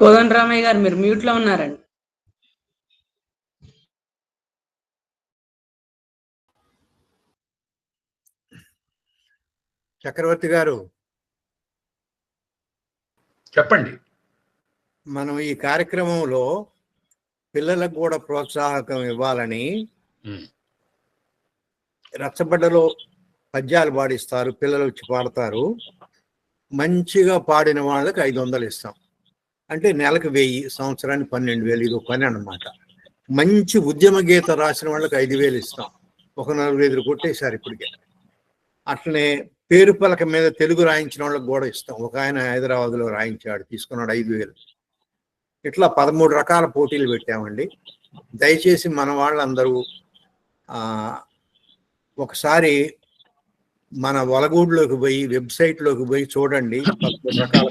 కోదండ రామయ్య గారు మీరు మ్యూట్లో ఉన్నారండి చక్రవర్తి గారు చెప్పండి మనం ఈ కార్యక్రమంలో పిల్లలకు కూడా ప్రోత్సాహకం ఇవ్వాలని. రచ్చబడ్డలో పద్యాలు పాడిస్తారు పిల్లలు వచ్చి పాడతారు. మంచిగా పాడిన వాళ్ళకి ఐదు వందలు ఇస్తాం. అంటే నెలకు వెయ్యి సంవత్సరానికి పన్నెండు వేలు ఇది ఒక పని అన్నమాట. మంచి ఉద్యమ గీత రాసిన వాళ్ళకి ఐదు వేలు ఇస్తాం. ఒక నలుగురు ఐదుగురు కొట్టేశారు ఇప్పటికే. అట్లనే పేరు పలక మీద తెలుగు రాయించిన వాళ్ళకి కూడా ఇస్తాం. ఒక ఆయన హైదరాబాద్లో రాయించాడు తీసుకున్నాడు ఐదు వేలు. ఇట్లా పదమూడు రకాల పోటీలు పెట్టామండి. దయచేసి మన వాళ్ళందరూ ఒకసారి మన వలగూడులోకి పోయి వెబ్సైట్లోకి పోయి చూడండి రకాల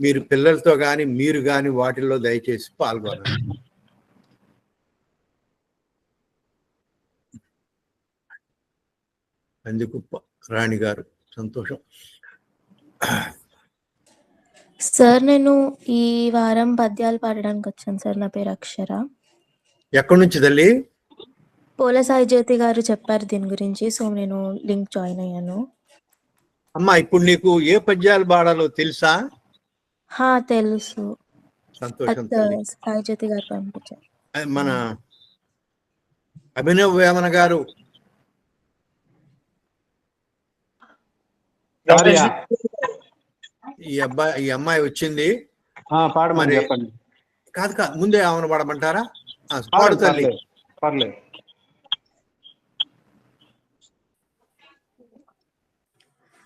మీరు పిల్లలతో కానీ మీరు కానీ వాటిల్లో దయచేసి పాల్గొనండి. అందుకు రాణి గారు సంతోషం. సార్ నేను ఈ వారం పద్యాలు పాడడానికి వచ్చాను సార్. నా పేరు అక్షర. ఎక్కడి నుంచి తల్లి? పోల సాయి జ్యోతి గారు చెప్పారు దీని గురించి సో నేను లింక్ జాయిన్ అయ్యాను. అమ్మా ఇప్పుడు నీకు ఏ పద్యాలు పాడాలో తెలుసా? హా తెలుసు. సంతోషం సాయి జ్యోతి గారు పంపించారు. మన అభినవ్ వేమన గారు. ఈ అబ్బాయి ఈ అమ్మాయి వచ్చింది. ఆ, పాడమని చెప్పండి. కాదు కాదు ముందే ఆమెను పడమంటారా? పాడు తల్లి. పర్లేదు.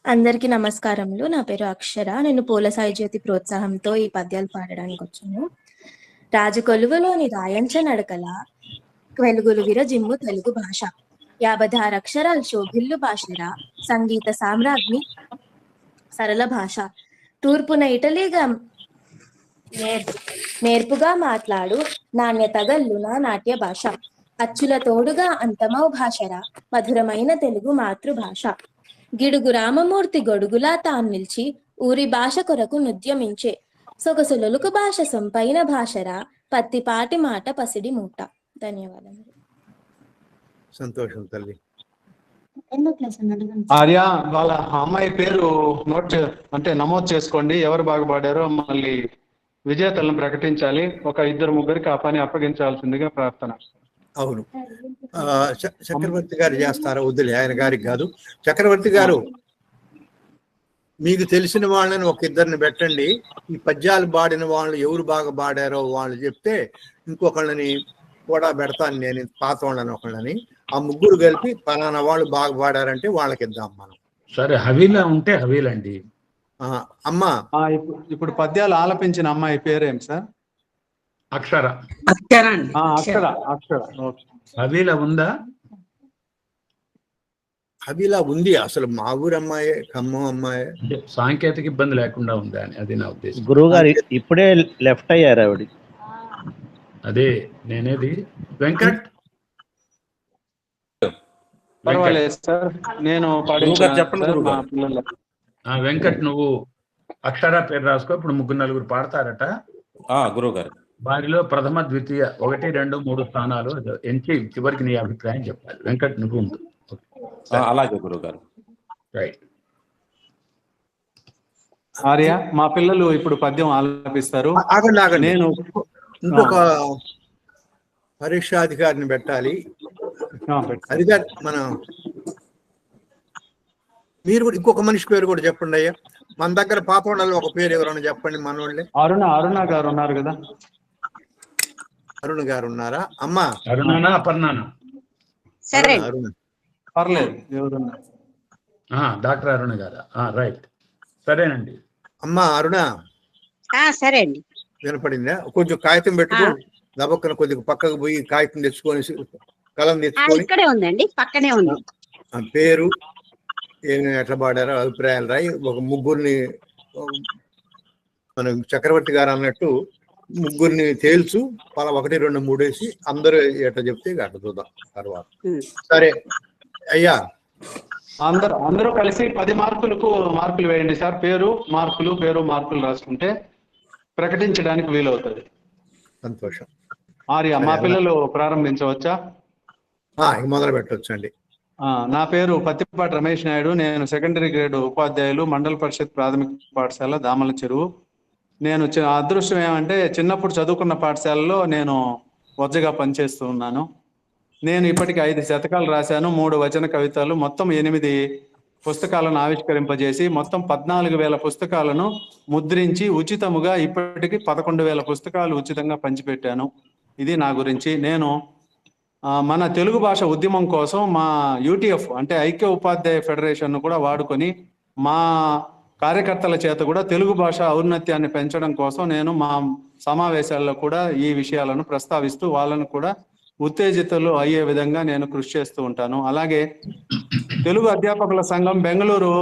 అందరికీ నమస్కారములు. నా పేరు అక్షర. నేను పూల సాయి జ్యోతి ప్రోత్సాహంతో ఈ పద్యాలు పాడడానికి వచ్చాను. రాజకొలువులోని రాయంచ నడకల వెలుగులు విరజిమ్ము తెలుగు భాష. యాభధార అక్షరాలు శోభిల్లు భాషరా సంగీత సామ్రాజ్ఞి సరళ భాష. తూర్పున ఇటలీగా నేర్పు నేర్పుగా మాట్లాడు నాణ్యతగల్లున నాట్య భాష. అచ్చుల తోడుగా అంతమౌ భాషరా మధురమైన తెలుగు మాతృభాష గిడుగు రామమూర్తి గొడుగులా తాను నిలిచి ఊరి భాష కొరకు నుద్యమించే. సొగసులొలుకు భాష సొంపైన భాషరా పత్తిపాటి మాట పసిడి మూట. ధన్యవాదములు. సంతోషం తల్లి. ఆర్య వాళ్ళ అమ్మాయి పేరు నోట్ చే- అంటే నమోదు చేసుకోండి. ఎవరు బాగా పాడారో మళ్ళీ విజేతలను ప్రకటించాలి. ఒక ఇద్దరు ముగ్గురికి ఆ పని అప్పగించాల్సిందిగా ప్రార్థన. అవును. ఆ, చ- చక్రవర్తి గారు చేస్తారా? వద్దులే ఆయన గారికి కాదు. చక్రవర్తి గారు మీకు తెలిసిన వాళ్ళని ఒక ఇద్దరిని పెట్టండి. ఈ పద్యాలు పాడిన వాళ్ళు ఎవరు బాగా పాడారో వాళ్ళు చెప్తే ఇంకొకళ్ళని కూడా పెడతాను నేను పాత వాళ్ళని ఒకళ్ళని. ఆ ముగ్గురు కలిపి పలానా వాళ్ళు బాగా పాడారంటే వాళ్ళకి ఇద్దాం మనం. సరే హవీలా ఉంటే హవీల్ అండి ఆ, అమ్మా. ఆ, ఇప్పుడు ఇప్పుడు పద్యాలు ఆలపించిన అమ్మాయి పేరేం సార్? అక్షర. అక్షర అక్షర అక్షర. ఉందా? అవిలా ఉంది అసలు మా ఊరు అమ్మాయే ఖమ్మం అమ్మాయే. సాంకేతిక ఇబ్బంది లేకుండా ఉందా అని అది నా ఉద్దేశం. గురువు గారు ఇప్పుడే లెఫ్ట్ అయ్యారు ఆవిడ. అదే నేనేది. వెంకట్? వెంకట్. పర్వాలేదు సార్ నేను చెప్పండి నువ్వు అక్షర పేరు రాసుకో ఇప్పుడు ముగ్గురు నలుగురు పాడతారట. ఆ గురువు గారు వారిలో ప్రథమ ద్వితీయ ఒకటి రెండు మూడు స్థానాలు ఎంచి చివరికి నీ అభిప్రాయం చెప్పాలి. వెంకట్ నువ్వు అలాగే గురువు గారు రైట్ ఆర్య మా పిల్లలు ఇప్పుడు పద్యం ఆలపిస్తారు. నేను ఇంకొక పరీక్షాధికారిని పెట్టాలి. అధికారి మన మీరు కూడా ఇంకొక మనిషి పేరు కూడా చెప్పండి అయ్యా. మన దగ్గర పాపవాళ్ళలో ఒక పేరు ఎవరైనా చెప్పండి మనోళ్ళే. అరుణ అరుణ గారు ఉన్నారు కదా. అరుణ్ గారు ఉన్నారా? అమ్మా. అరుణానా అపర్ణానా? సరే. అరుణ, పర్లేదు డాక్టర్ అరుణ గారా? ఆ, రైట్. సరేనండి. అమ్మా అరుణ. ఆ సరే అండి. వినపడిందా? కొంచెం కాగితం పెట్టుకో. దబక్కన కొద్దిగా పక్కకు పోయి కాగితం తెచ్చుకొని కలం ఆ, తెచ్చుకొని. ఇక్కడే ఉందండి పక్కనే ఉంది. పేరు ఏమి ఎట్లా పాడారో అభిప్రాయాలు రాయి. ఒక ముగ్గురిని మన చక్రవర్తి గారు అన్నట్టు ముగ్గురిని తేల్చు పలా ఒకటి రెండు మూడేసి అందరూ ఎట్లా చెప్తే అట్లా చూద్దాం తర్వాత. సరే. అయ్యా. అందరూ అందరూ కలిసి పది మార్కులకు మార్కులు వేయండి సార్. పేరు మార్కులు పేరు మార్కులు రాసుకుంటే ప్రకటించడానికి వీలవుతుంది. సంతోషం. ఆర్య మా పిల్లలు ప్రారంభించవచ్చా? మొదలు పెట్టొచ్చండి. ఆ, నా పేరు పత్తిపాటి రమేష్ నాయుడు. నేను సెకండరీ గ్రేడ్ ఉపాధ్యాయులు మండల పరిషత్ ప్రాథమిక పాఠశాల దామల చెరువు. నేను చి- అదృష్టం ఏమంటే చిన్నప్పుడు చదువుకున్న పాఠశాలలో నేను వజ్జగా పనిచేస్తూ ఉన్నాను. నేను ఇప్పటికి ఐదు శతకాలు రాశాను మూడు వచన కవితలు మొత్తం ఎనిమిది పుస్తకాలను ఆవిష్కరింపజేసి మొత్తం పద్నాలుగు వేల పుస్తకాలను ముద్రించి ఉచితముగా ఇప్పటికి పదకొండు వేల పుస్తకాలు ఉచితంగా పంచిపెట్టాను. ఇది నా గురించి. నేను మన తెలుగు భాష ఉద్యమం కోసం మా యూటీఎఫ్ అంటే ఐక్య ఉపాధ్యాయ ఫెడరేషన్ కూడా వాడుకొని మా కార్యకర్తల చేత కూడా తెలుగు భాష ఔన్నత్యాన్ని పెంచడం కోసం నేను మా సమావేశాల్లో కూడా ఈ విషయాలను ప్రస్తావిస్తూ వాళ్ళను కూడా ఉత్తేజితులు అయ్యే విధంగా నేను కృషి చేస్తూ ఉంటాను. అలాగే తెలుగు అధ్యాపకుల సంఘం బెంగళూరు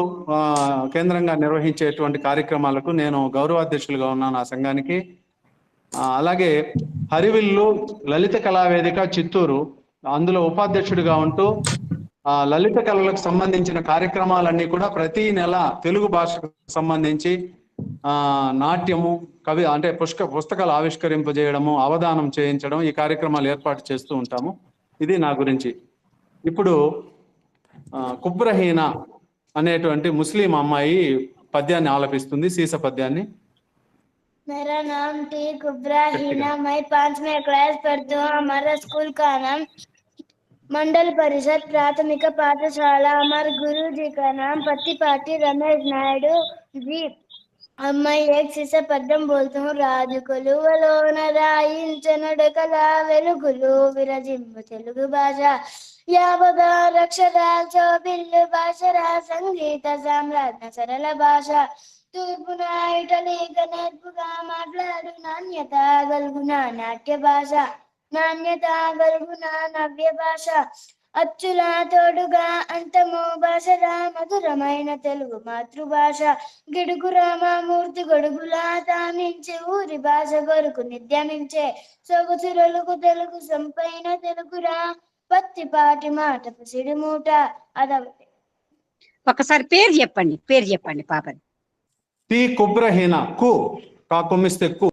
కేంద్రంగా నిర్వహించేటువంటి కార్యక్రమాలకు నేను గౌరవాధ్యక్షులుగా ఉన్నాను ఆ సంఘానికి. అలాగే హరివిల్లు లలిత కళావేదిక చిత్తూరు అందులో ఉపాధ్యక్షుడిగా ఉంటూ లలిత కళలకు సంబంధించిన కార్యక్రమాలన్నీ కూడా ప్రతి నెల తెలుగు భాషకు సంబంధించి ఆ నాట్యము కవి అంటే పుష్క పుస్తకాలు ఆవిష్కరింపజేయడము అవధానం చేయించడం ఈ కార్యక్రమాలు ఏర్పాటు చేస్తూ ఉంటాము ఇది నా గురించి ఇప్పుడు ఆ, కుబ్రహీన అనేటువంటి ముస్లిం అమ్మాయి పద్యాన్ని ఆలపిస్తుంది సీస పద్యాన్ని मेरा नाम टी कुबरा हीना मैं पांचवें क्लास पढ़ती हूँ हमारा स्कूल का नाम మండల్ పరిషత్ ప్రాథమిక పాఠశాల అమర్ గురుజీ जी का नाम पत्तीपाटी रमेश ఏక్ శిష పద్యం బోల్తం రాజు కొలువలోన రాయించనడకల వెలుగులు విరజింపు తెలుగు భాష. యావదారక్షరాల్చో బిల్లు భాషరా సంగీత సామ్రాజ్య సరళ భాష. తూర్పున ఇటలీక నేర్పుగా మాట్లాడు నాణ్యత గలుగున నాట్య భాష. నాణ్యత గలుగున నవ్య భాష. అచ్చుల తోడుగా అంతము భాషరా మధురమైన తెలుగు మాతృభాష. గిడుగు రామమూర్తి గొడుగులా తామించి ఊరి భాష కొరకు నిత్యమించే సొగసురలుగు తెలుగు సంపైన తెలుగురా పత్తిపాటి మాట పసిడి మూట. అదొకటి. ఒకసారి పేరు చెప్పండి పేరు చెప్పండి పాపది టి కుబ్రహీన కు కా కొమ్మిస్తే కు.